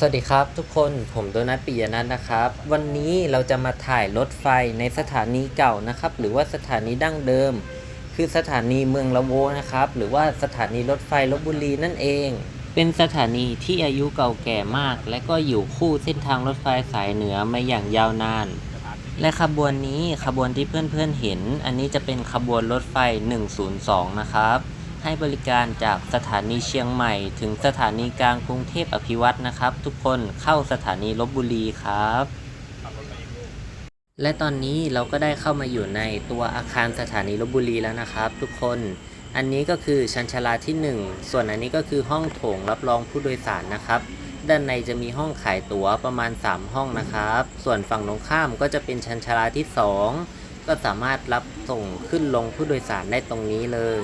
สวัสดีครับทุกคนผมโดนัทปิยนัทนะครับ วันนี้เราจะมาถ่ายรถไฟในสถานีเก่านะครับ หรือว่าสถานีดั้งเดิม คือสถานีเมืองละโวนะครับ หรือว่าสถานีรถไฟลบบุรีนั่นเอง เป็นสถานีที่อายุเก่าแก่มาก และก็อยู่คู่เส้นทางรถไฟสายเหนือมาอย่างยาวนาน และขบวนนี้ขบวนที่เพื่อนๆเห็น อันนี้จะเป็นขบวนรถไฟ 102 นะครับ ให้บริการจากสถานีเชียงใหม่ ถึงสถานีกลางกรุงเทพอภิวัตนะครับ ทุกคนเข้าสถานีลบบุรีครับ และตอนนี้เราก็ได้เข้ามาอยู่ในตัวอาคารสถานีลบบุรีแล้วนะครับ ทุกคนอันนี้ก็คือชั้นชาลาที่ 1 ส่วนอันนี้ก็คือห้องโถงรับรองผู้โดยสารนะครับด้านในจะมีห้องขายตั๋วประมาณ 3 ห้องนะครับ ส่วนฝั่งตรงข้ามก็จะเป็นชั้นชาลาที่ 2 ก็สามารถรับส่งขึ้นลงผู้โดยสารได้ตรงนี้เลย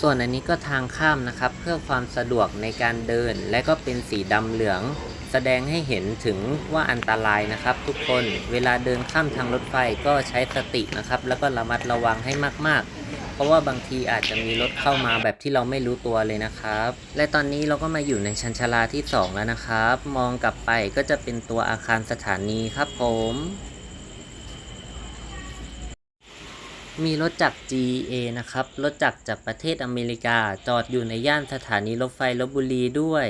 ส่วนอันนี้ก็ทางข้ามนะครับ เพื่อความสะดวกในการเดิน และก็เป็นสีดำเหลือง แสดงให้เห็นถึงว่าอันตรายนะครับ ทุกคนเวลาเดินข้ามทางรถไฟก็ใช้สตินะครับ แล้วก็ระมัดระวังให้มากๆเพราะว่าบางทีอาจจะมีรถเข้ามาแบบที่เราไม่รู้ตัวเลยนะครับ และตอนนี้เราก็มาอยู่ในชันชาลาที่ 2 แล้วนะครับ มองกลับไปก็จะเป็นตัวอาคารสถานีครับผม มีรถจักร GA นะครับ รถจักรจากประเทศอเมริกา จอดอยู่ในย่านสถานีรถไฟลบบุรีด้วย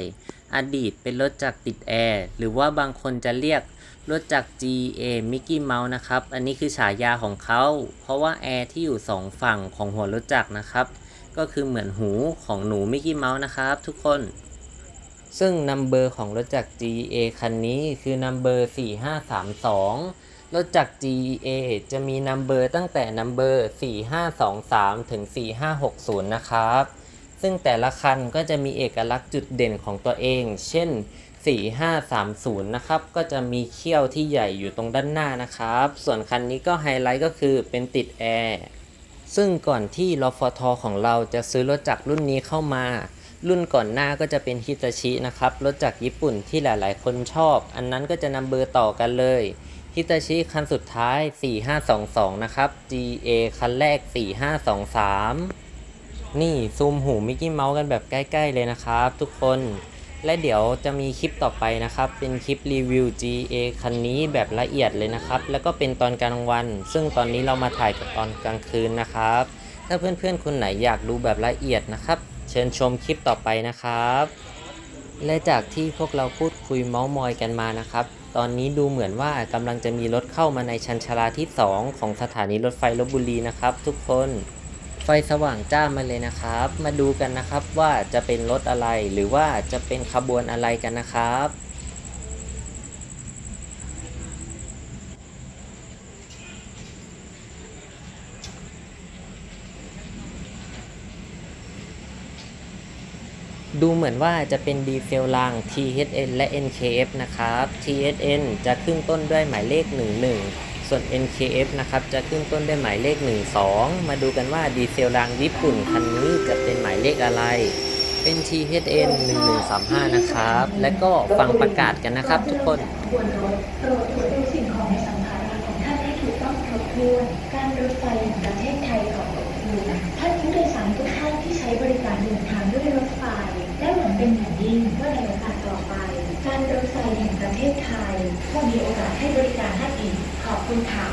อดีตเป็นรถจักรติดแอร์ หรือว่าบางคนจะเรียกรถจักร GA Mickey Mouse นะครับ อันนี้คือฉายาของเขา เพราะว่าแอร์ที่อยู่สองฝั่งของหัวรถจักรนะครับ ก็คือเหมือนหูของหนูมิกกี้เมาส์นะครับ ทุกคน ซึ่งนัมเบอร์ของรถจักร GA คันนี้คือนัมเบอร์4532 รถจักร GA จะมีนัมเบอร์ตั้งแต่นัมเบอร์ 4523 ถึง 4560 นะครับ ซึ่งแต่ละคันก็จะมีเอกลักษณ์จุดเด่นของตัวเอง เช่น 4530 นะครับ ก็จะมีเขี้ยวที่ใหญ่อยู่ตรงด้านหน้านะครับ ส่วนคันนี้ก็ไฮไลท์ก็คือเป็นติดแอร์ ซึ่งก่อนที่รฟทของเราจะซื้อรถจักรรุ่นนี้เข้ามารุ่นก่อนหน้าก็จะเป็นฮิตาชินะครับ รถจักรญี่ปุ่นที่หลายๆ คนชอบ อันนั้นก็จะนำเบอร์ต่อกันเลย ฮิตาชิคันสุดท้าย 4522 นะครับ GA คันแรก 4523 นี่ซูมหูมิกกี้เมาส์กันแบบใกล้ ๆ เลยนะครับทุกคนและเดี๋ยวจะมีคลิปต่อไปนะครับ เป็นคลิปรีวิว GA คันนี้แบบละเอียดเลยนะครับ แล้วก็เป็นตอนกลางวัน ซึ่งตอนนี้เรามาถ่ายกับตอนกลางคืนนะครับ ถ้าเพื่อนๆ คนไหนอยากดูแบบละเอียดนะครับ เชิญชมคลิปต่อไปนะครับ และจากที่พวกเราพูดคุยเมาส์มอยกันมานะครับ ตอนนี้ดูเหมือนว่ากำลังจะมีรถเข้ามาในชันชาลาที่ 2 ของสถานีรถไฟลบบุรีนะครับ ทุกคนไฟสว่างจ้ามาเลยนะครับ มาดูกันนะครับว่าจะเป็นรถอะไรหรือว่าจะเป็นขบวนอะไรกันนะครับ ดูเหมือนว่าจะเป็นดีเซลราง THN และ NKF นะครับ THN จะขึ้นต้นด้วยหมายเลข 11 ส่วน NKF นะครับ จะขึ้นต้นด้วยหมายเลข 12 มาดูกันว่าดีเซลรางญี่ปุ่นคันนี้จะเป็นหมายเลขอะไร เป็น THN 1135 นะครับ และก็ฟังประกาศกันนะครับทุกคนบรถโปรดตรวจดูสิ่งของในสัมภาระของท่านให้ถูกต้องครบถ้วนการรถไฟแห่งประเทศไทยขอขอบคุณท่านผู้โดยสารทุกท่านที่ใช้บริการเดินทางด้วยรถไฟ หวังเป็นอย่างยิ่งว่าในโอกาสต่อไป การรถไฟแห่งประเทศไทยคงมีโอกาสให้บริการท่านอีก ขอบคุณค่ะ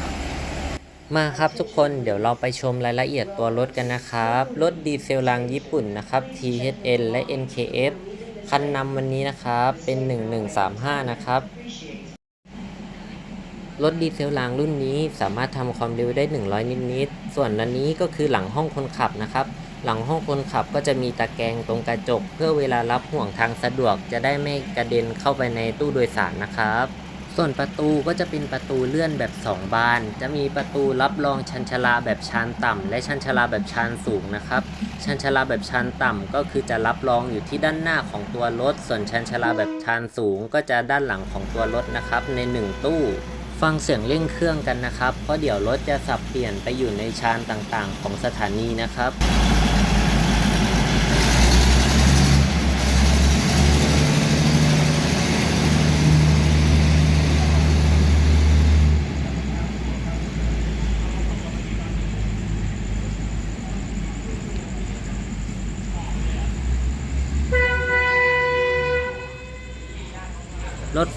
มาครับทุกคนเดี๋ยวเราไปชมรายละเอียดตัวรถกันนะครับ รถดีเซลรางญี่ปุ่นนะครับ THN และ NKF คันนำวันนี้นะครับเป็น 1135 นะครับ รถดีเซลรางรุ่นนี้สามารถทำความเร็วได้ 100 นิดๆส่วนอันนี้ก็คือหลังห้องคนขับนะครับ หลังห้องคนขับก็จะมีตะแกรงตรงกระจก เพื่อเวลารับห่วงทางสะดวกจะได้ไม่กระเด็นเข้าไปในตู้โดยสารนะครับ ส่วนประตูก็จะเป็นประตูเลื่อนแบบ 2 บาน จะมีประตูรับรองชันชลาแบบชานต่ำและชันชลาแบบชานสูงนะครับ ชันชลาแบบชานต่ำก็คือจะรับรองอยู่ที่ด้านหน้าของตัวรถ ส่วนชันชลาแบบชานสูง ก็จะด้านหลังของตัวรถนะครับ ใน 1 ตู้ฟังเสียงเร่งเครื่องกันนะครับ เพราะเดี๋ยวรถจะสับเปลี่ยนไปอยู่ในชานต่างๆ ของสถานีนะครับ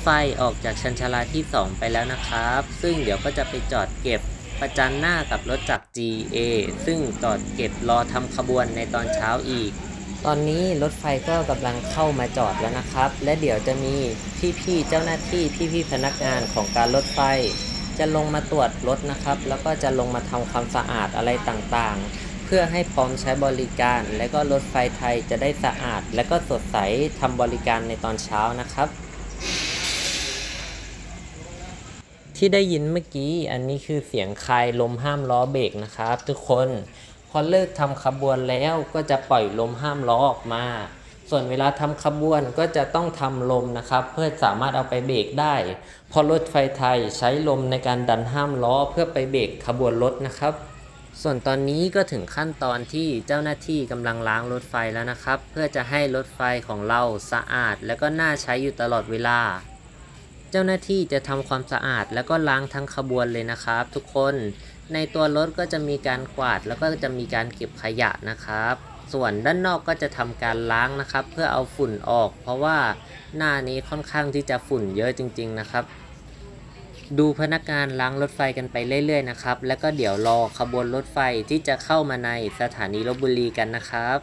ฟออกจากชันชาลาที่ 2 ไปแล้วนะครับ ซึ่งเดี๋ยวก็จะไปจอดเก็บประจันหน้ากับรถจักร GA ซึ่งจอดเก็บรอทำขบวนในตอนเช้าอีก ตอนนี้รถไฟก็กำลังเข้ามาจอดแล้วนะครับ และเดี๋ยวจะมีพี่ๆเจ้าหน้าที่พี่ๆพนักงานของการรถไฟ จะลงมาตรวจรถนะครับ แล้วก็จะลงมาทำความสะอาดอะไรต่างๆ เพื่อให้พร้อมใช้บริการ และก็รถไฟไทยจะได้สะอาด และก็สดใสทำบริการในตอนเช้านะครับ ที่ได้ยินเมื่อกี้ อันนี้คือเสียงคลายลมห้ามล้อเบรกนะครับ ทุกคนพอเลิกทำขบวนแล้วก็จะปล่อยลมห้ามล้อออกมา ส่วนเวลาทำขบวนก็จะต้องทำลมนะครับ เพื่อสามารถเอาไปเบรกได้พอรถไฟไทยใช้ลมในการดันห้ามล้อเพื่อไปเบรกขบวนรถนะครับ ส่วนตอนนี้ก็ถึงขั้นตอนที่เจ้าหน้าที่กำลังล้างรถไฟแล้วนะครับ เพื่อจะให้รถไฟของเราสะอาด และก็น่าใช้อยู่ตลอดเวลา เจ้าหน้าที่จะทำความสะอาดแล้วก็ล้างทั้งขบวนเลยนะครับ ทุกคนในตัวรถก็จะมีการกวาดแล้วก็จะมีการเก็บขยะนะครับ ส่วนด้านนอกก็จะทำการล้างนะครับ เพื่อเอาฝุ่นออก เพราะว่าหน้านี้ค่อนข้างที่จะฝุ่นเยอะจริง ๆ นะครับ ดูพนักงานล้างรถไฟกันไปเรื่อย ๆ นะครับ แล้วก็เดี๋ยวรอขบวนรถไฟที่จะเข้ามาในสถานีลบบุรีกันนะครับ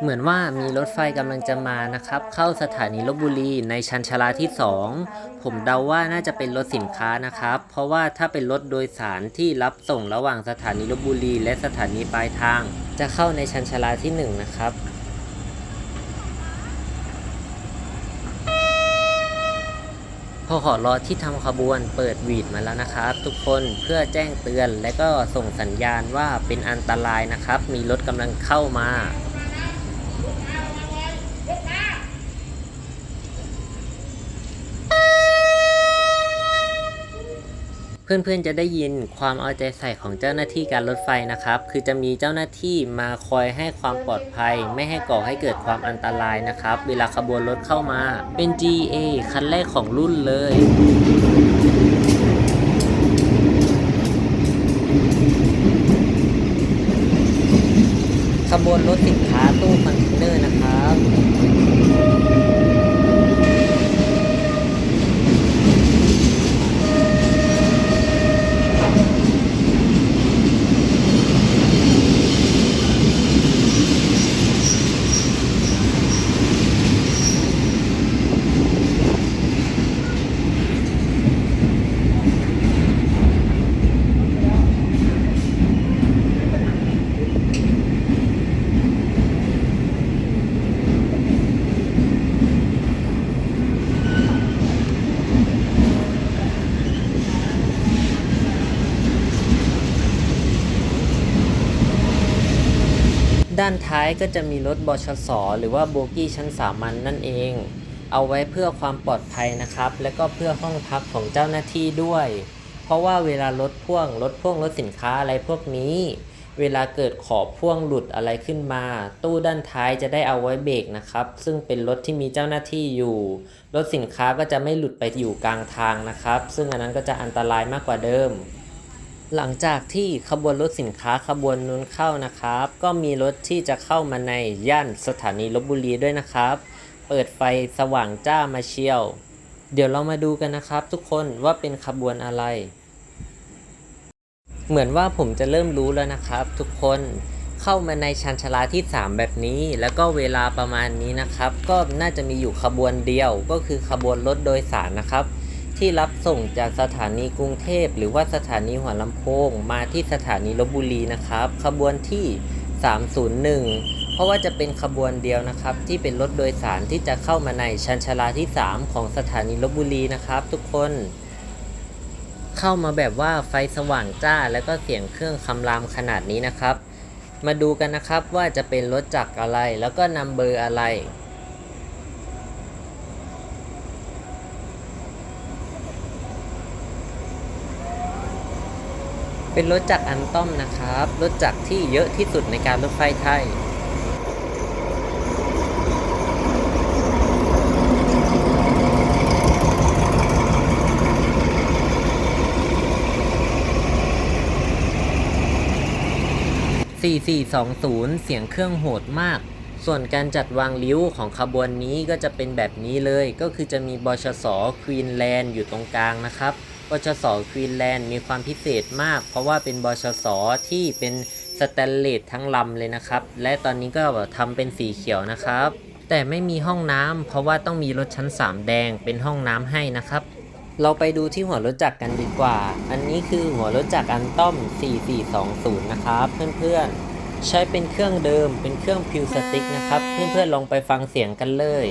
เหมือนว่ามีรถไฟกำลังจะมานะครับ เข้าสถานีลบบุรีในชันชลาที่ 2 ผมเดาว่าน่าจะเป็นรถสินค้านะครับ เพราะว่าถ้าเป็นรถโดยสารที่รับส่งระหว่างสถานีลบบุรีและสถานีปลายทาง จะเข้าในชันชลาที่ 1 นะครับพอขอรอที่ทำขบวนเปิดวีดมาแล้วนะครับ ทุกคนเพื่อแจ้งเตือนและก็ส่งสัญญาณว่าเป็นอันตรายนะครับ มีรถกำลังเข้ามา เพื่อนๆจะได้ยินความเอาใจใส่ของเจ้าหน้าที่การรถไฟนะครับ คือจะมีเจ้าหน้าที่มาคอยให้ความปลอดภัย ไม่ให้ก่อให้เกิดความอันตรายนะครับ เวลาขบวนรถเข้ามา เป็น GA คันแรกของรุ่นเลยขบวนรถสินค้าตู้คอนเทนเนอร์นะครับ ด้ายก็จะมีรถบชสหรือว่าโบกี้ชั้นสามัญนนั่นเอง เอาไว้เพื่อความปลอดภัยนะครับ และก็เพื่อห้องพักของเจ้าหน้าที่ด้วย เพราะว่าเวลารถพ่วงรถพ่วงรถสินค้าอะไรพวกนี้ เวลาเกิดขอบพ่วงหลุดอะไรขึ้นมา ตู้ด้านท้ายจะได้เอาไว้เบรกนะครับ ซึ่งเป็นรถที่มีเจ้าหน้าที่อยู่ รถสินค้าก็จะไม่หลุดไปอยู่กลางทางนะครับ ซึ่งอันนั้นก็จะอันตรายมากกว่าเดิม หลังจากที่ขบวนรถสินค้าขบวนนู้นเข้านะครับ ก็มีรถที่จะเข้ามาในย่านสถานีลบบุรีด้วยนะครับ เปิดไฟสว่างจ้ามาเชียว เดี๋ยวเรามาดูกันนะครับ ทุกคนว่าเป็นขบวนอะไร เหมือนว่าผมจะเริ่มรู้แล้วนะครับ ทุกคนเข้ามาในชันชลาที่ 3 แบบนี้ แล้วก็เวลาประมาณนี้นะครับ ก็น่าจะมีอยู่ขบวนเดียวก็คือขบวนรถโดยสารนะครับ ที่รับส่งจากสถานีกรุงเทพ หรือว่าสถานีหัวลำโพง มาที่สถานีลบบุรีนะครับ ขบวนที่ 301 เพราะว่าจะเป็นขบวนเดียวนะครับ ที่เป็นรถโดยสารที่จะเข้ามาในชันชาลาที่ 3 ของสถานีลบบุรีนะครับ ทุกคน เข้ามาแบบว่าไฟสว่างจ้า แล้วก็เสียงเครื่องคำรามขนาดนี้นะครับ มาดูกันนะครับว่าจะเป็นรถจักรอะไร แล้วก็นำเบอร์อะไร เป็นรถจักรอันต้อมนะครับ รถจักรที่เยอะที่สุดในการรถไฟไทย4420 เสียงเครื่องโหดมาก ส่วนการจัดวางริ้วของขบวนนี้ก็จะเป็นแบบนี้เลย ก็คือจะมีบชสควีนแลนด์อยู่ตรงกลางนะครับ บชสควีนแลนด์มีความพิเศษมาก เพราะว่าเป็นบชสที่เป็นสแตนเลสทั้งลำเลยนะครับ และตอนนี้ก็ทำเป็นสีเขียวนะครับ แต่ไม่มีห้องน้ำเพราะว่าต้องมีรถชั้น 3 แดงเป็นห้องน้ำให้นะครับ เราไปดูที่หัวรถจักรกันดีกว่า อันนี้คือหัวรถจักรอันต้อม 4420 นะครับเพื่อนๆใช้เป็นเครื่องเดิมเป็นเครื่องพิวสติ๊กนะครับ เพื่อนๆลองไปฟังเสียงกันเลย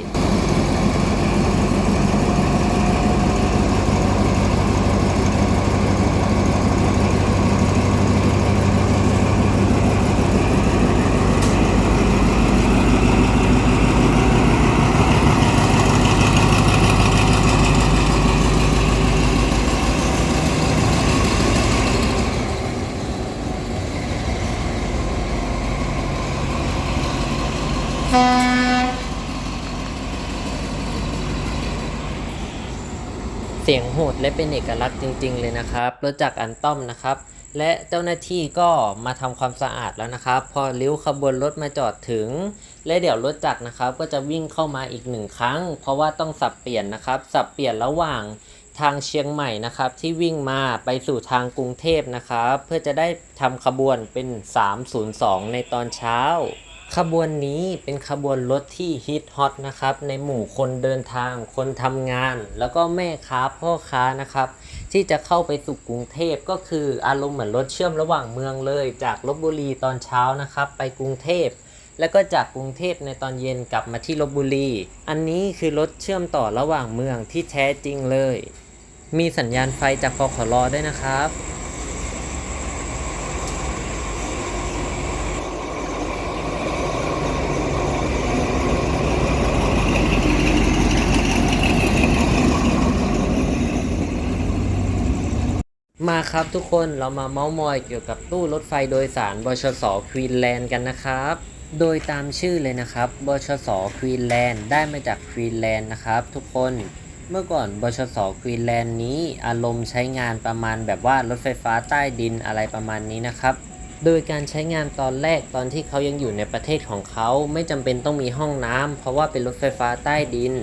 เสียงโหดและเป็นเอกลักษณ์จริง ๆ เลยนะครับรถจักรอันต้อมนะครับ และเจ้าหน้าที่ก็มาทำความสะอาดแล้วนะครับ พอริ้วขบวนรถมาจอดถึง และเดี๋ยวรถจักรนะครับ ก็จะวิ่งเข้ามาอีกหนึ่งครั้ง เพราะว่าต้องสับเปลี่ยนนะครับ สับเปลี่ยนระหว่างทางเชียงใหม่นะครับ ที่วิ่งมาไปสู่ทางกรุงเทพนะครับ เพื่อจะได้ทำขบวนเป็น 302 ในตอนเช้า ขบวนนี้เป็นขบวนรถที่ฮิตฮอตนะครับ ในหมู่คนเดินทาง คนทำงาน แล้วก็แม่ค้าพ่อค้านะครับ ที่จะเข้าไปสู่กรุงเทพก็คืออารมณ์เหมือนรถเชื่อมระหว่างเมืองเลย จากลบบุรีตอนเช้านะครับ ไปกรุงเทพแล้วก็จากกรุงเทพในตอนเย็นกลับมาที่ลบบุรี อันนี้คือรถเชื่อมต่อระหว่างเมืองที่แท้จริงเลย มีสัญญาณไฟจากคอขอรอด้วยนะครับ ครับทุกคนเรามาเมาส์มอยเกี่ยวกับตู้รถไฟโดยสารบชสควีนแลนด์กันนะครับ โดยตามชื่อเลยนะครับบชสควีนแลนด์ได้มาจากควีนแลนด์นะครับทุกคนเมื่อก่อนบชสควีนแลนด์นี้อารมณ์ใช้งานประมาณแบบว่ารถไฟฟ้าใต้ดินอะไรประมาณนี้นะครับโดยการใช้งานตอนแรกตอนที่เขายังอยู่ในประเทศของเขาไม่จำเป็นต้องมีห้องน้ำเพราะว่าเป็นรถไฟฟ้าใต้ดิน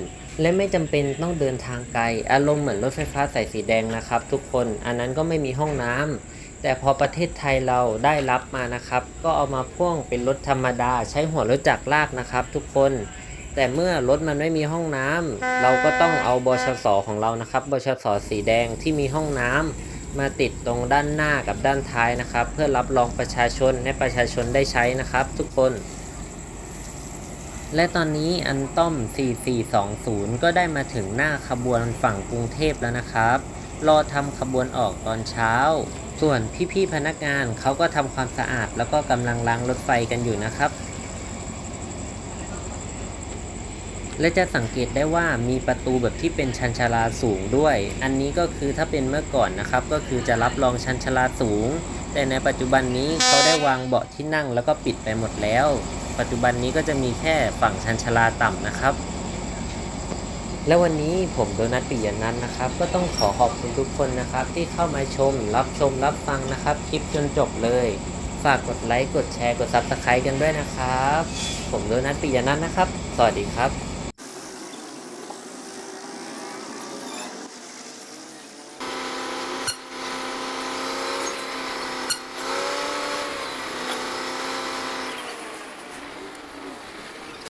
และไม่จำเป็นต้องเดินทางไกล อารมณ์เหมือนรถไฟฟ้าสายสีแดงนะครับ ทุกคนอันนั้นก็ไม่มีห้องน้ำแต่พอประเทศไทยเราได้รับมานะครับ ก็เอามาพ่วงเป็นรถธรรมดา ใช้หัวรถจักรลากนะครับ ทุกคน แต่เมื่อรถมันไม่มีห้องน้ำเราก็ต้องเอาบชสของเรานะครับบชสสีแดงที่มีห้องน้ำมาติดตรงด้านหน้ากับด้านท้ายนะครับ เพื่อรับรองประชาชนให้ประชาชนได้ใช้นะครับ ทุกคน และตอนนี้อันต้อม 4420 ก็ได้มาถึงหน้าขบวนฝั่งกรุงเทพแล้วนะครับ รอทำขบวนออกตอนเช้า ส่วนพี่ๆพนักงานเขาก็ทำความสะอาด แล้วก็กำลังล้างรถไฟกันอยู่นะครับ และจะสังเกตได้ว่ามีประตูแบบที่เป็นชันชาลาสูงด้วย อันนี้ก็คือถ้าเป็นเมื่อก่อนนะครับ ก็คือจะรับรองชันชาลาสูง แต่ในปัจจุบันนี้เขาได้วางเบาะที่นั่งแล้วก็ปิดไปหมดแล้ว ปัจจุบันนี้ก็จะมีแค่ฝั่งชันชลาต่ำนะครับ และวันนี้ผมโดนัทปิยนันนะครับ ก็ต้องขอขอบคุณทุกคนนะครับ ที่เข้ามาชม รับชมรับฟังนะครับ คลิปจนจบเลย ฝากกดไลค์กดแชร์กดซับสไครต์กันด้วยนะครับ ผมโดนัทปิยนันนะครับ สวัสดีครับ